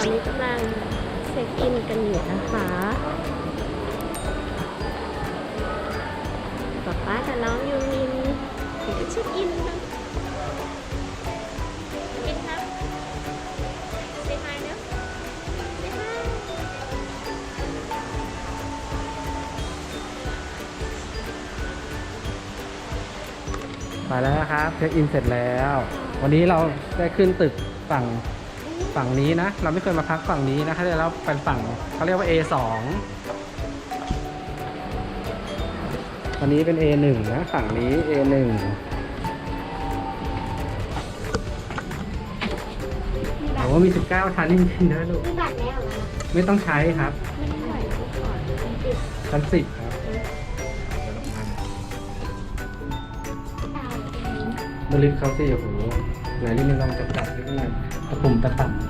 อนนี้กำลังเช็คอินกันอยู่นะคะป๊าป๊ากับน้องยูมินเดี๋ยวเช็คอินนะอินครับเซฮายนะเซฮายไปแล้วนะครับเช็คอินเสร็จแล้ว วันนี้เราได้ขึ้นตึกฝั่ง ฝั่งนี้นะ เราไม่เคยมาพักฝั่งนี้นะเขาเรียกแล้วเป็นฝั่งเขาเรียกว่า A2 วันนี้เป็น A1 นะฝั่งนี้ A1 โอ้มี 19ชั้นจริงๆนะลูก มีบัตรแล้วเหรอไม่ต้องใช้ครับไม่ได้ไหวทุกคนติดชั้น10ครับเดี๋ยวลงมาตายดูลิฟต์เขาสิโอ้โหไหนลิฟต์นี่ลองจับจับลิฟต์นี่ ตะปุ่มตะต่ำ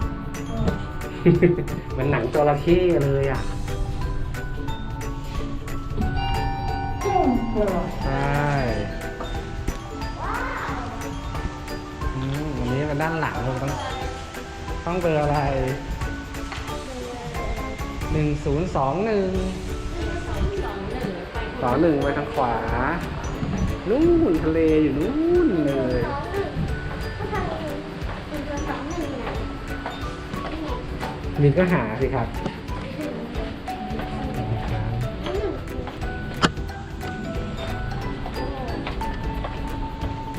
เหมันหนังจระเข้เลยอะใช่อืมวันนี้มันด้านหลังเราต้องต้องเบอร์อะไรหนึ่งศูนย์สองหนึ่งสองหนึ่งไปทางขวา นู่นทะเลอยู่นู่นเลย มินก็หาสิครับ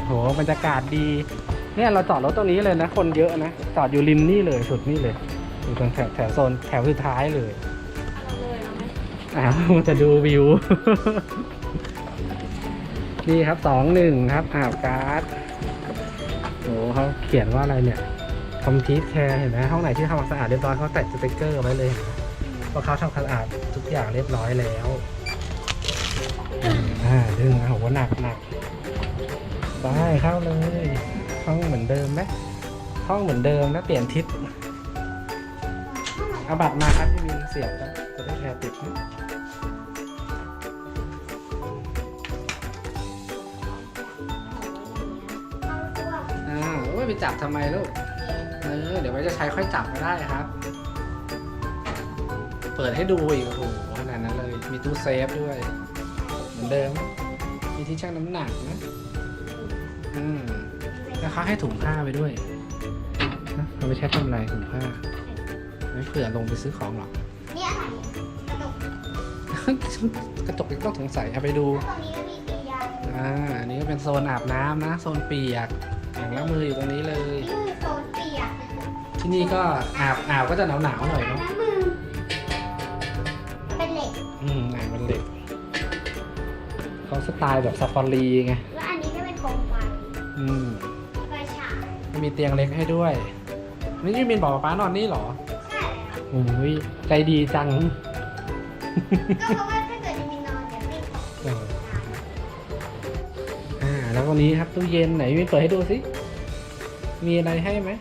โหบรรยากาศดี เนี่ยเราจอดรถตรงนี้เลยนะ คนเยอะนะ จอดอยู่ริมนี่เลยสุดนี่เลย อยู่ตรงแถวแถวโซนแถวสุดท้ายเลยอ้าวจะดูวิว นี่ครับสองหนึ่งครับอ่าวการ์ดโอ้เขาเขียนว่าอะไรเนี่ย คอมพิวแคร์เห็นไหมห้องไหนที่ทำความสะอาดเรียบร้อยเขาแตะสติกเกอร์ไว้เลยเห็นไหมว่าเขาทำความสะอาดทุกอย่างเรียบร้อยแล้วอ่าดึงอะโหหนักหนักได้เข้าเลยห้องเหมือนเดิมไหมห้องเหมือนเดิมนะเปลี่ยนทิศเอาบัตรมาครับพี่มินเสียบแล้วจะได้แชร์ติดนะอ่าโอ้ยไปจับทำไมลูก ออเดี๋ยวไว้จะใช้ค่อยจับก็ได้ครับ เปิดให้ดูอีกโอ้โหขนาดนั้นเลย มีตู้เซฟด้วย เหมือนเดิม มีที่ชั่งน้ำหนักนะ อืมแล้วเขาให้ถุงผ้าไปด้วยนะเอาไปใช้ทำอะไรถุงผ้า ไม่เผื่อลงไปซื้อของหรอก นี่อะไรกระดกกระจกยังต้องสงสัยเอาไปดู แล้วตรงนี้ก็มีตียางอ่า อันนี้ก็เป็นโซนอาบน้ำนะ โซนเปียกอ่างล้างมืออยู่ตรงนี้เลยนี่คือโซนเปียก ที่นี่ก็อาบอาบก็จะหนาวหนาวๆหน่อยเนาะน้ำมือเป็นเหล็ก อืมอ่างเป็นเหล็กเขาสไตล์แบบซาฟารีไงแล้วอันนี้ก็เป็นโคมไฟอืมไฟฉายมีเตียงเล็กให้ด้วยนี่ยูมินบอกว่าป้านอนนี่เหรอใช่แล้วโอ้ยใจดีจังก็เพราะว่าถ้าเกิดจะมีนอนเดี๋ยวไม่ตกเอออ่าแล้ววันนี้ครับตู้เย็นไหนยูมินเปิดให้ดูสิมีอะไรให้ไหม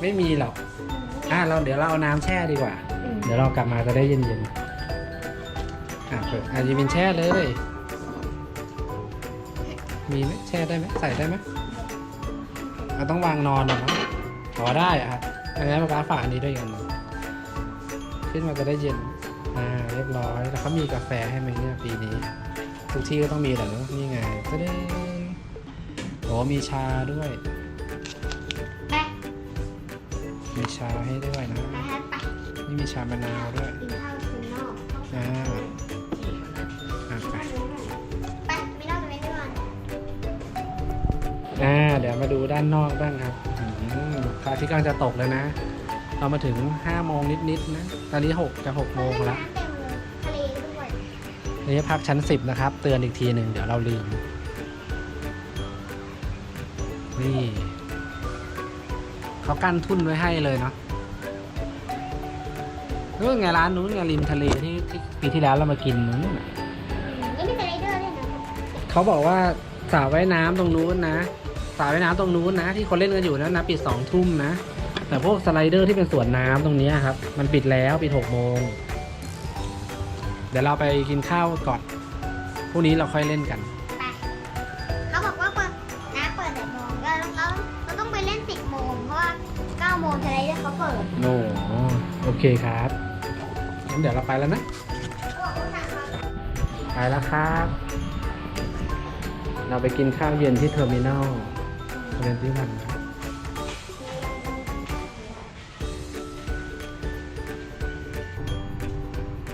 ไม่มีหรอก อ่าเราเดี๋ยวเราเอาน้ำแช่ดีกว่า เดี๋ยวเรากลับมาจะได้เย็นๆ อะเปิดอะยูมินแช่เลย มีไหมแช่ได้ไหมใส่ได้ไหมเราต้องวางนอนเหรอมั้งอ๋อได้อะครับอันนี้มาป้าฝากอันนี้ด้วยกันงขึ้นมาจะได้เย็น อ่า เรียบร้อย แล้วเขามีกาแฟให้ไหมเนี่ยปีนี้ ทุกที่ก็ต้องมีแหละเนอะนี่ไงจะได้โอ้มีชาด้วย มีชาให้ด้วยนะไปฮะไปนี่มีชามะนาวด้วยกินข้าวคืนนอกอ่าอะไปไปไม่นอกจะไม่ได้นอนอ่าเดี๋ยวมาดูด้านนอกบ้างครับอืมพระอาทิตย์กำลังจะตกแล้วนะ เรามาถึง5โมงนิดๆนะ ตอนนี้6จะ6โมงแล้วน้ำเต็มเลยทะเลด้วยอันนี้พักชั้น10นะครับ เตือนอีกทีหนึ่งเดี๋ยวเราลืม นี่ เขากั้นทุ่นไว้ให้เลยเนาะนู้นไงร้านนู้นไงริมทะเลที่ที่ปีที่แล้วเรามากินนู้นน่ะนี่มีสไลเดอร์ด้วยนะเขาบอกว่าสระว่ายน้ำตรงนู้นนะสระว่ายน้ำตรงนู้นนะ ที่คนเล่นกันอยู่นั้นนะปิดสองทุ่มนะแต่พวกสไลเดอร์ที่เป็นสวนน้ำตรงเนี้ยครับ มันปิดแล้วปิดหกโมงเดี๋ยวเราไปกินข้าวก่อนพรุ่งนี้เราค่อยเล่นกัน คครับงั้นเดี๋ยวเราไปแล้วนะ ไปแล้วครับ เราไปกินข้าวเย็นที่เทอร์มินอลเรียนที่วัน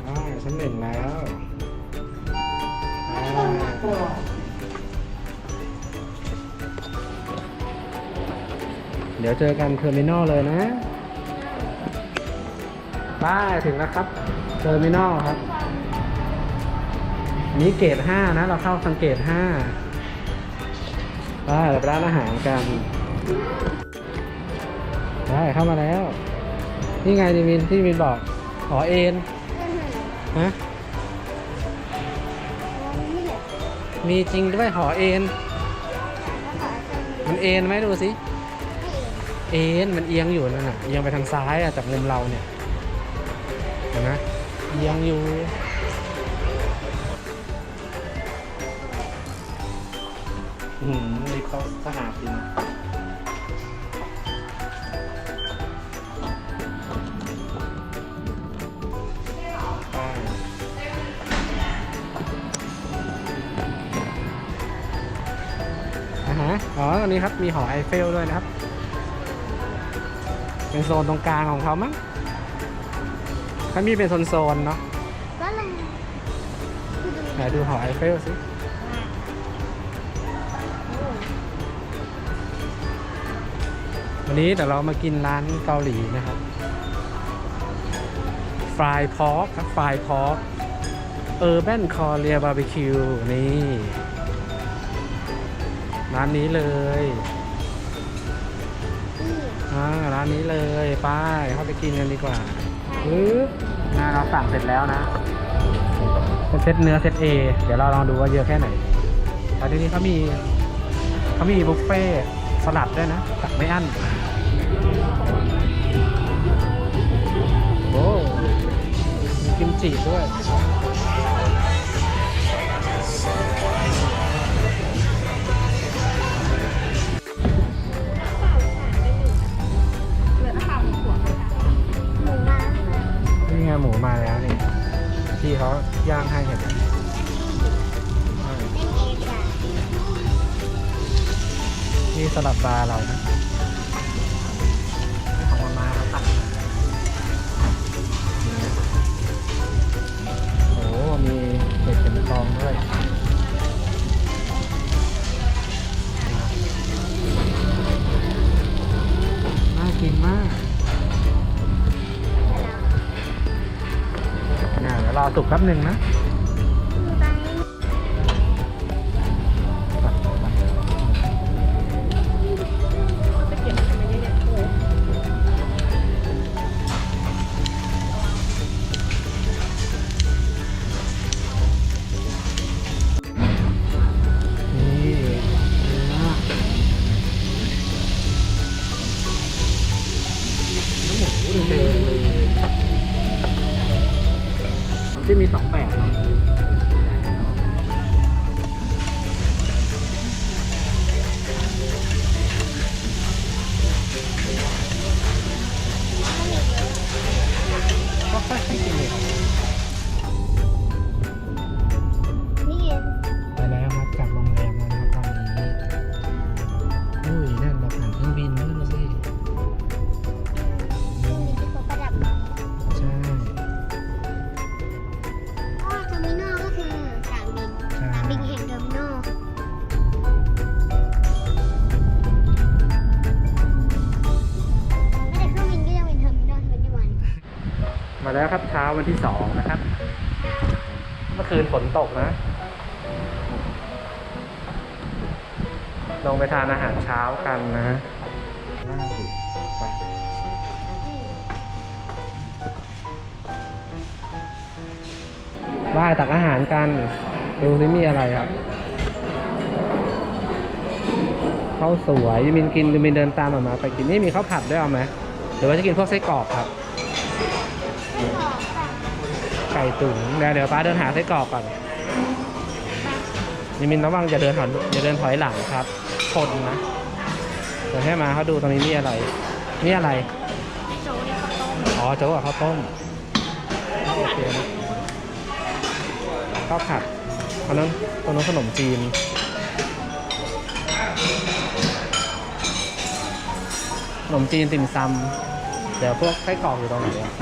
อ่าชั้นหนึ่งแล้วเดี๋ยวเจอกันเทอร์มินอลเลยนะ ป้าถึงแล้วครับเทอร์มินอลครับ นี้เกรดห้านะ เราเข้าสังเกตห้าได้ราไปร้านอาหารกันได้เข้ามาแล้ว นี่ไงดิมินที่มินบอกขอเอ็นฮะมีจริงด้วยหอเอ็น มันเอ็นไหมดูสิ เอ็นมันเอียงอยู่นั่นน่ะ เอียงไปทางซ้ายอะจากมุมเราเนี่ย เห็นไหมเอียงอยู่อืมนี่เขาสะอาดจริงอ่าฮะอ๋ออันนี้ครับ มีหอไอเฟลด้วยนะครับ เป็นโซนตรงกลางของเขามั้ง เขามีเป็นโซนๆเนาะก็ลงคือดูไหนดูหอไอเฟลสิวันนี้เดี๋ยวเรามากินร้านเกาหลีนะครับฟรายพอกครับฟรายพอกเออร์แบนคอเรียบาร์บีคิวนี่ร้านนี้เลยนี่อ่าร้านนี้เลย ไป้ายเข้าไปกินกันดีกว่า ปึ๊บนะเราสั่งเสร็จแล้วนะเป็นเซตเนื้อเซตเอเดี๋ยวเราลองดูว่าเยอะแค่ไหนแล้วทีนี้เขามีเขามีบุฟเฟ่สลัดด้วยนะตักไม่อั้นโอ้กิมจิด้วย นี่ไงหมูมาแล้วนี่พี่เขาย่างให้เห็นไหมอ่าเล่นเองจ้ะนี่สลัดปลาเรานะ สุกแป๊บหนึ่งนะ วันที่สองนะครับ เมื่อคืนฝนตกนะ ลงไปทานอาหารเช้ากันนะน่าสิไปว่ายตักอาหารกัน ดูสิมีอะไรครับข้าวสวยยูมินกินยูมินเดินตามออกมาไปกินนี่มีข้าวผัดด้วยเอาไหมหรือว่าจะกินพวกไส้กรอกครับ ก่ตุ๋นเดี๋ยวเดี๋ยวป้าเดินหาไส้กรอกก่อนยมินระวังอย่าเดินถอยอย่าเดินถอยหลังครับชนนะเดี๋ยวให้มาเขาดูตรงนี้มีอะไร นี่อะไรโจ๊กนี่ข้าวต้มอ๋อโจ๊กกับข้าวต้มโอเคนะข้าวผัดตอนนั้นตรงนั้นขนมจีนขนมจีนติ่มซำเดี๋ยวพวกไส้กรอกอยู่ตรงไหนอะ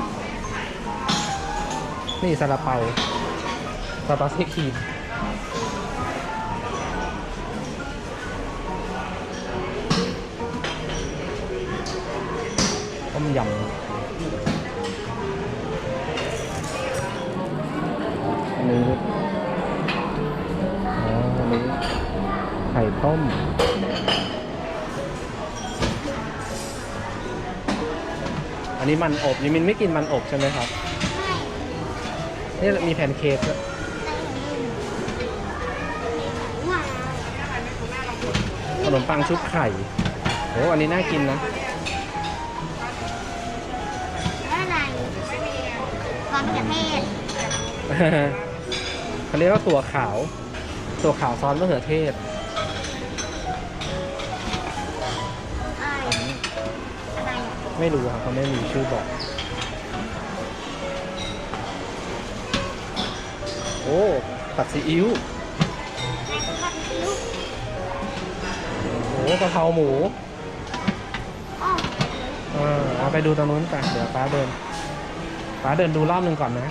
นี่ซาลาเปาซาลาเปาไส้ครีมต้มยำอันนี้อ๋ออันนี้ไข่ต้มอันนี้มันอบ นี่มินไม่กินมันอบใช่ไหมครับ นี่มีแพนเค้กด้วยว้าวขนมปังชุบไข่โอ้อันนี้น่ากินนะ อะไรซอสมะเขือเทศเขาเรียกว่าตัวขาว ตัวขาวซอสมะเขือเทศ อะไรอะไรอะไม่รู้ครับเขาไม่มีชื่อบอก อ้ผัดซีอิ๊วอะไรก็ผัดซีอิ๊วโอ้กะเพราหมูอ๋อเออเอาไปดูตรงนู้นกันเดี๋ยวป้าเดินป้าเดินดูรอบหนึ่งก่อนนะ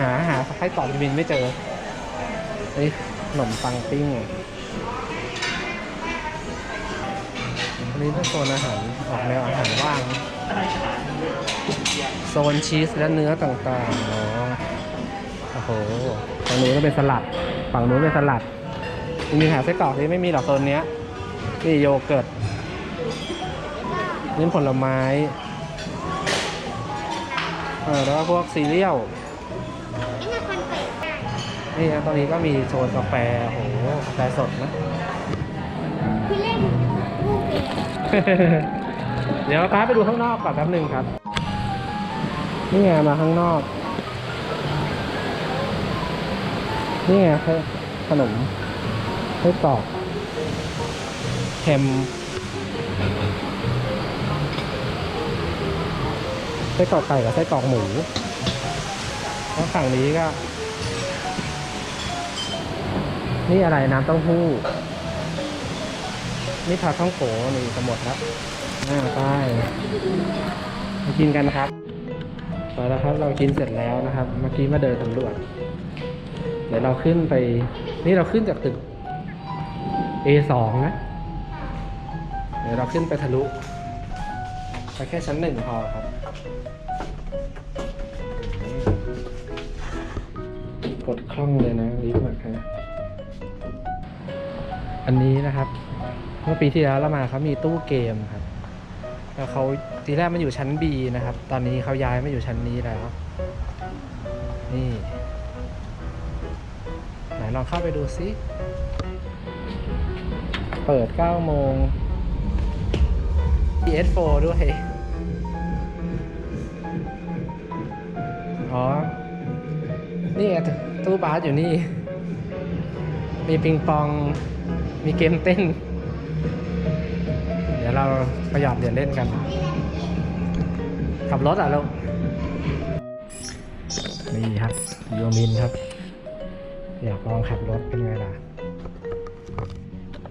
หาหาไส้กรอกบินไม่เจอเฮ้ยขนมปังปิ้งอันนี้เป็นโซนอาหารออกแนวอาหารว่าง โซนชีสและเนื้อต่างๆ โอ้โหฝั่งนู้นก็เป็นสลัด ฝั่งนู้นเป็นสลัดมีหาไส้กรอกที่ไม่มีหรอกโซนเนี้ยนี่โยเกิร์ตนี่ผลไม้เออแล้วก็พวกซีเรียลนี่คือคอนเฟกต์นี่นะตอนนี้ก็มีโซนกาแฟโอ้โหกาแฟสดนะเล่นลูกเองเดี๋ยวป้าไปดูข้างนอกก่อนแป๊บหนึ่งครับ นี่ไงมาข้างนอก นี่ไงขนมไส้กรอกแฮมไส้กรอกไก่กับไส้กรอกหมูแล้วฝั่งนี้ก็ นี่อะไรน้ำเต้าหู้ นี่พาท่องโกนี่จะหมดแล้วอ่าไปมากินกันนะครับไปแล้วครับเรากินเสร็จแล้วนะครับ เมื่อกี้มาเดินสำรวจ ดี๋ยวเราขึ้นไป นี่เราขึ้นจากตึก A2 นะ เดี๋ยวเราขึ้นไปทะลุไปแค่ชั้นหนึ่งพอครับกดคล่องเลยนะลิฟต์มาครับอันนี้นะครับ เมื่อปีที่แล้วเรามาเขามีตู้เกมครับ แล้วเขาทีแรกมันอยู่ชั้น B นะครับ ตอนนี้เขาย้ายมาอยู่ชั้นนี้แล้ว นี่ ลองเข้าไปดูซิเปิด 9 โมง PS4 ด้วย อ๋อ นี่ตู้บาสอยู่นี่ มีปิงปอง มีเกมเต้น เดี๋ยวเราประหยัดเหรียญเล่นกัน ขับรถอะลูก นี่ครับโยมินครับ อยากลองขับรถเป็นไงล่ะ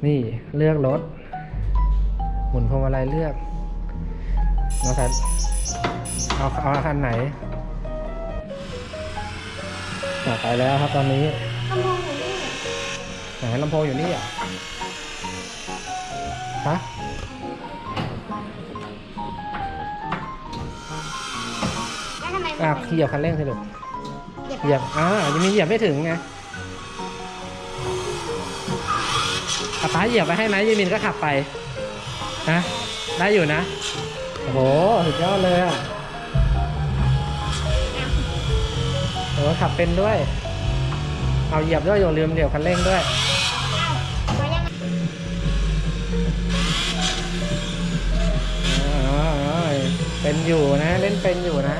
นี่เลือกรถ หมุนพวงมาลัยเลือกน้องแพทเอาเอาคันไหนอะไปแล้วครับตอนนี้ขโมยอยู่นี่ไหนลำโพงอยู่นี่เหรอะฮะแล้วทำไมอะมันเหยียบคันเร่งสิลูกเหยียบเหยียบอ่ายังมีเหยียบไม่ถึงไง อาป้าเหยียบไปให้ไหมยีมินก็ขับไปฮะได้อยู่นะ โอ้โหสุดยอดเลยอะโอ้ขับเป็นด้วย เอาเหยียบด้วยอย่าลืมเหยียบคันเร่งด้วยอ๋อเป็นอยู่นะ เล่นเป็นอยู่นะ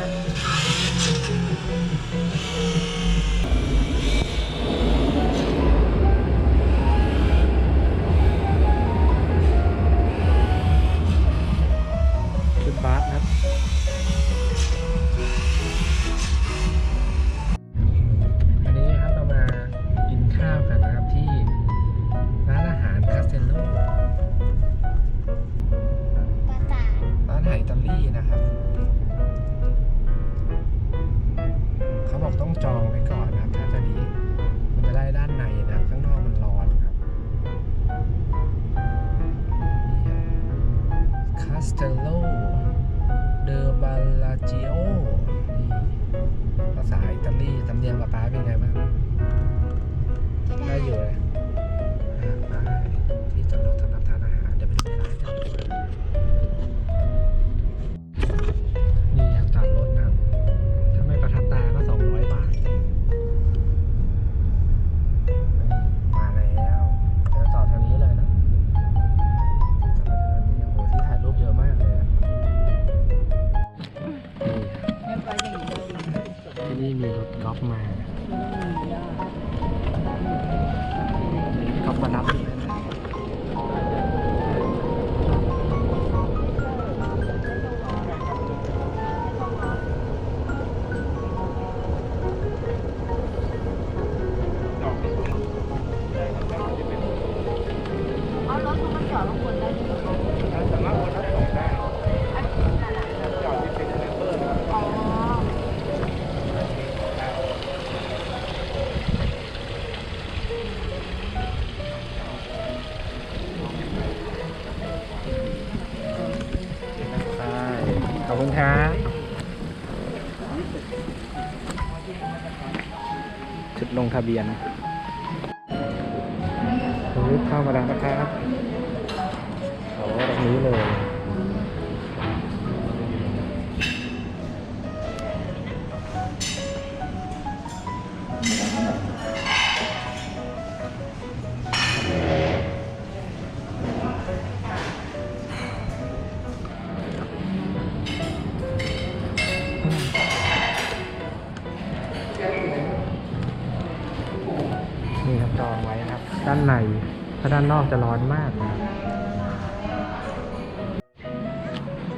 จุ จองไว้นะครับ ด้านในถ้าด้านนอกจะร้อนมากนะครับ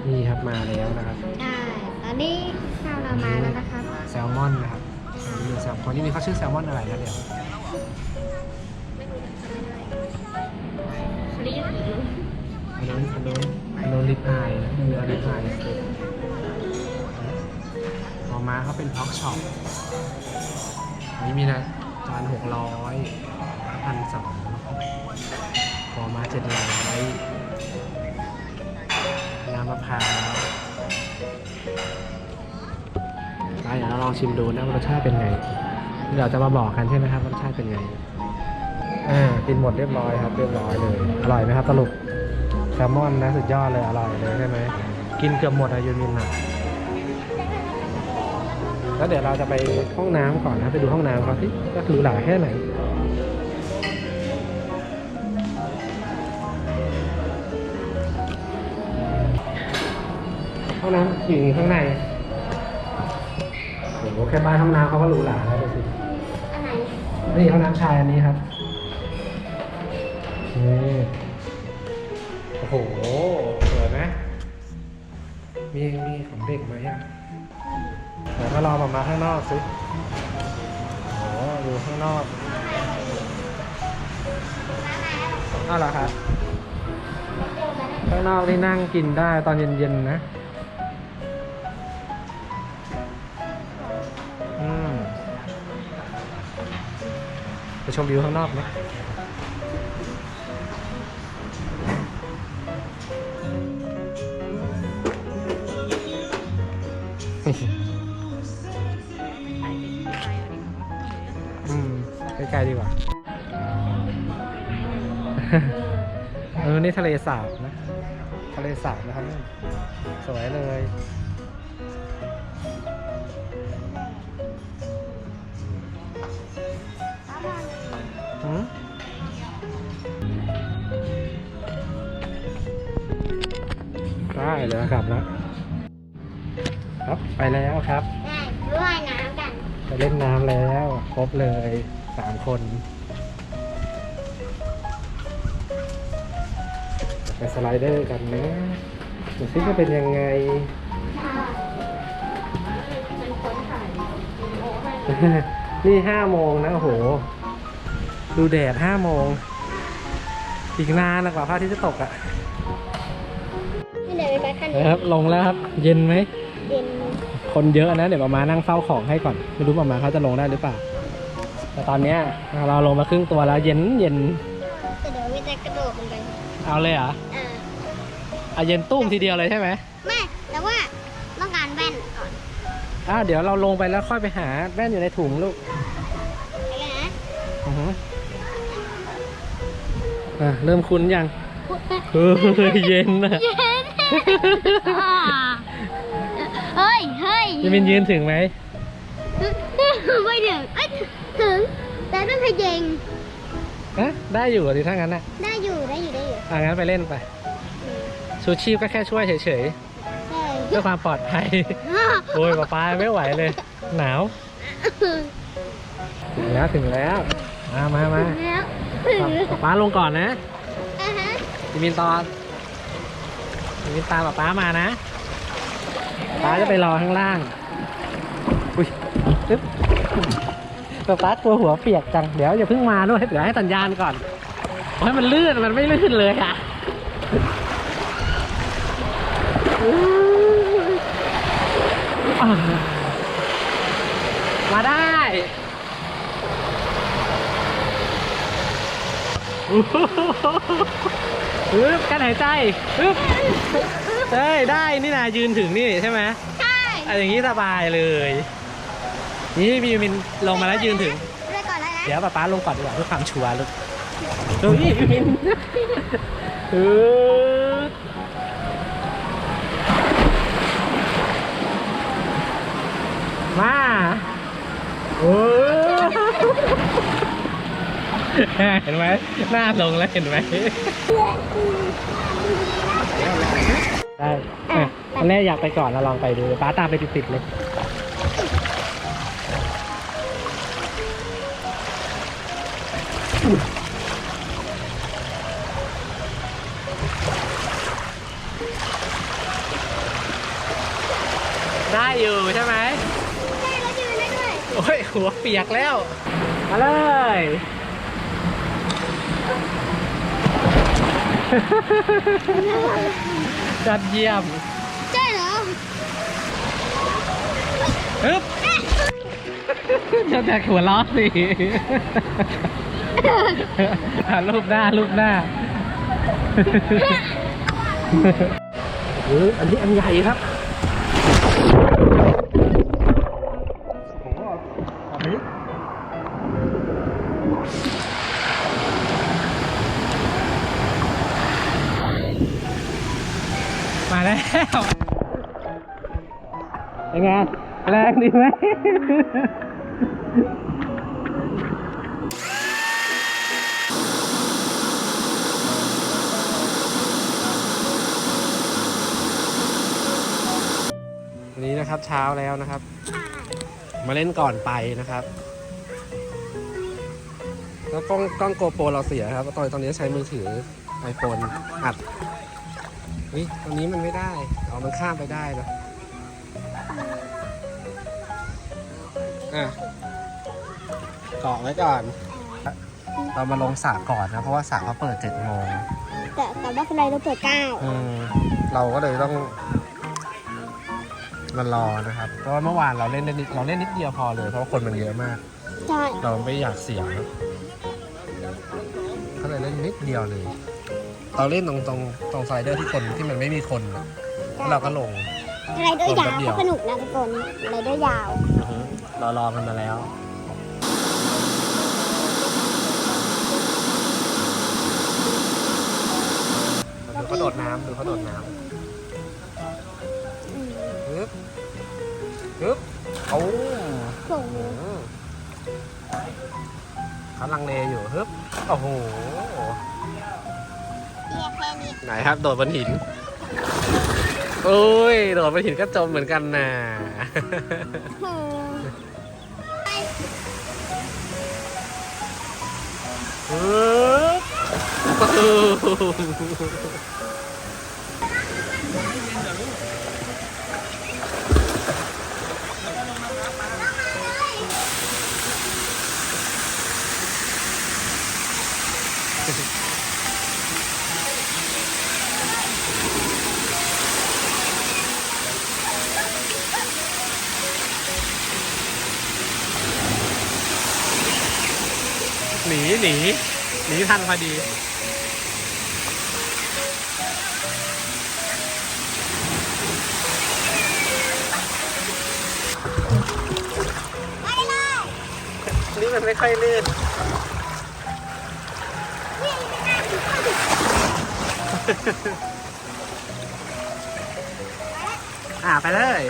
นี่ครับมาแล้วนะครับใช่ตอนนี้ข้าวเรามาแล้วนะครับแซลมอนนะครับอันนี้มีแซลมอนนี่มีเขาชื่อแซลมอนอะไรนะเดี๋ยวไม่รู้จะทำอะไรอันนู้นอันนู้นอันนู้นลิปอายนะเนื้อลิปอายสเต็กพอมาเขาเป็นพ็อกช็อปอันนี้มีนะ จานหกร้อยพันสองพอมาเจ็ดร้อยน้ำมะพร้าวไปเดี๋ยวเราลองชิมดูนะว่ารสชาติเป็นไงเดี๋ยวจะมาบอกกันใช่ไหมครับรสชาติเป็นไง อ่า กินหมดเรียบร้อยครับ เรียบร้อยเลย อร่อยไหมครับสรุปแซลมอนนะสุดยอดเลยอร่อยเลยใช่ไหม กินเกือบหมดอะยูมินอะ แล้วเดี๋ยวเราจะไปห้องน้ำก่อนนะ ไปดูห้องน้ำเขาที่ก็คือหลาแค่ไหนห้องน้ำอยู่ข้างในโอ้โหแค่บ้านห้องน้ำเขาก็หรูหราแล้วดูสินี่ห้องน้ำชายอันนี้ครับนี่โอ้โหสวยไหมมีมีของเด็กไหมอะ ก็รอผมมาข้างนอกสิโอ้อยู่ข้างนอกอ้าวเหรอครับข้างนอกที่นั่งกินได้ตอนเย็นๆนะ อืม ไปชมวิวข้างนอกไหม กล้ๆดีกว่าเออนี่ทะเลสาบนะ ทะเลสาบนะครับนี่สวยเลย หืมได้เลยกลับแล้ว ครับ ไปแล้วครับได้ว่ายน้ำกัน ไปเล่นน้ำแล้ว ครบเลย สามคน ไปสไลเดอร์กันนะดูซิจะเป็นยังไงมันค้นถ่ายนี่ห้าโมงนะโอ้โห ดูแดดห้าโมง อีกนานนะกว่าพระอาทิตย์จะตกอะนี่เดี๋ยวไปคันนี้นะครับ ลงแล้วครับ เย็นไหม เย็น คนเยอะนะ เดี๋ยวประมานั่งเฝ้าของให้ก่อน ไม่รู้ประมาเขาจะลงได้หรือเปล่า แต่ตอนเนี้ยเราลงมาครึ่งตัวแล้วเย็นเย็นแต่เดี๋ยวมีแต่กระโดดลงไปเอาเลยเหรออ่าอะเย็นตุ้มทีเดียวเลยใช่ไหมไม่แต่ว่าต้องการแว่นก่อนอ้าวเดี๋ยวเราลงไปแล้วค่อยไปหาแว่นอยู่ในถุงลูกไปเลยนะอือหืออะเริ่มคุ้นยังเฮ้ยเย็นอะเย็นเฮ้ยเฮ้ยจะเป็นยืนถึงไหมไม่ถึงเอ้ย ถึง แต่ต้องพยงอะได้อยู่ดิถ้างั้นอะได้อยู่ได้อยู่ได้อยู่อะงั้นไปเล่นไป ชูชีพก็แค่ช่วยเฉยใช่ๆเพื่อความปลอดภัย โอ้ยป๊าป๊าไม่ไหวเลย หนาว ถึงแล้วถึงแล้วมามามาแล้วถึงป๊าป๊าลงก่อนนะอะฮะจิมินตอนจิมินตามป๊าป๊ามานะป๊าจะไปรอข้างล่าง ป๊าป๊ากลัวหัวเปียกจัง เดี๋ยวอย่าเพิ่งมาด้วยเดี๋ยวให้สัญญาณก่อนโอ้ยมันลื่นมันไม่ลื่นเลยอะอ่ามาได้ฮึบกันหายใจฮึบเฮ้ยได้นี่นะยืนถึงนี่ใช่ไหมใช่อะอย่างนี้สบายเลย นี่มีมินลงมาแล้วยืนถึงไปก่อนแล้วนะเดี๋ยวป๊าป๊าลงก่อนดีกว่าเพื่อความชัวร์ลูกดูนี่มินเออมาโอ้เห็นไหมหน้าลงแล้วเห็นไหมได้อะอันแรกอยากไปก่อนเราลองไปดูป้าตามไปติดๆเลย อยู่ใช่ไหมใช่แล้วยืนได้ด้วยโอ้ยหัวเปียกแล้ว มาเลยจัดเยี่ยมใช่เหรอฮึบจะแต่หัวล้อสิอะรูปหน้ารูปหน้าเอออันนี้อันใหญ่ครับ แล้วเป็นไงแรงดีไหมวันนี้นะครับเช้าแล้วนะครับ มาเล่นก่อนไปนะครับแล้วกล้องกล้องโกโปรเราเสียครับตอนตอนนี้ใช้มือถือ iPhone อัด นี่ตรงนี้มันไม่ได้เอามันข้ามไปได้นะอะเกาะไว้ก่อน เรามาลงสระก่อนนะ เพราะว่าสระเขาเปิดเจ็ดโมงแต่แต่ว่าคนไรเราเปิดเก้าอืมเราก็เลยต้องมารอนะครับ เพราะว่าเมื่อวานเราเล่นได้นิดเราเล่นนิดเดียวพอเลย เพราะว่าคนมันเยอะมาก ใช่เราไม่อยากเสี่ยงนะก็เลยเล่นนิดเดียวเลย เราเล่นตรงตรงตรงไซเดอร์ที่คนที่มันไม่มีคนนะแล้วเราก็ลง ไรเดอร์ยาวแป๊บเดียวก็สนุกนะทุกคนไรเดอร์ยาว อือฮึเรารอกันมาแล้ว ดูเขาโดดน้ำดูเขาโดดน้ำอืมฮึบฮึบโอ้ส่งอืมเขาลังเลอยู่ฮึบโอ้โหเอียแค่นี้ ไหนครับ โดดบนหินโอ้ย โดดบนหินก็จมเหมือนกันนะอืม หนีหนีทันพอดี นี่มันไม่ค่อยลื่น อ่าไปเลย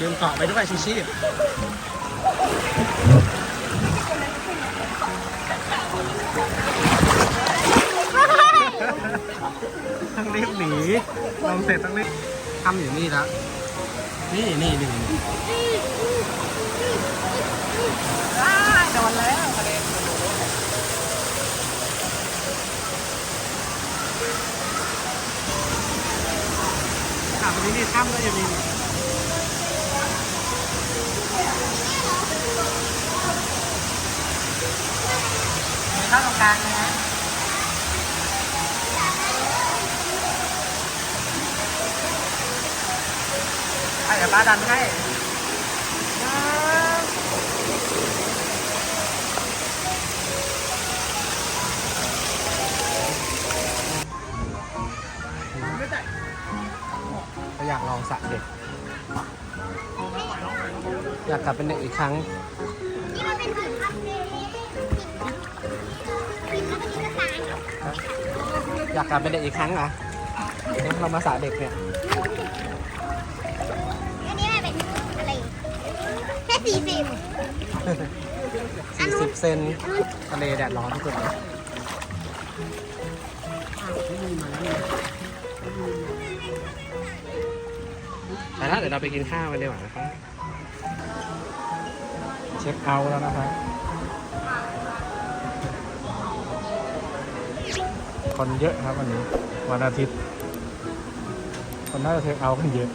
ลืมเกาะไปด้วยชูชีพต้องรีบหนีลงเสร็จต้องรีบทำอยู่นี่แล้วนี่นี่นี่โดนแล้วกระเด็นอะตรงนี้นี่ถ้ำก็อยู่นี่ เข้าตรงกลางนะ เดี๋ยวป้าดันให้ก็อยากลองสระเด็ก อยากกลับเป็นเด็กอีกครั้ง นี่มันเป็นหินครับหินหิ อยากกลับเป็นเด็กอีกครั้งเหรอเนี่ยเรามาสระเด็กเนี่ย อันนี้เป็นอะไร แค่สี่สิบ40เซนทะเลแดดร้อนที่สุดเลยไปแล้วเดี๋ยวเราไปกินข้าวกันดีกว่านะครับ เช็คเอาท์แล้วนะครับ คนเยอะครับวันนี้วันอาทิตย์ คนน่าจะเทคเอาท์กันเยอะ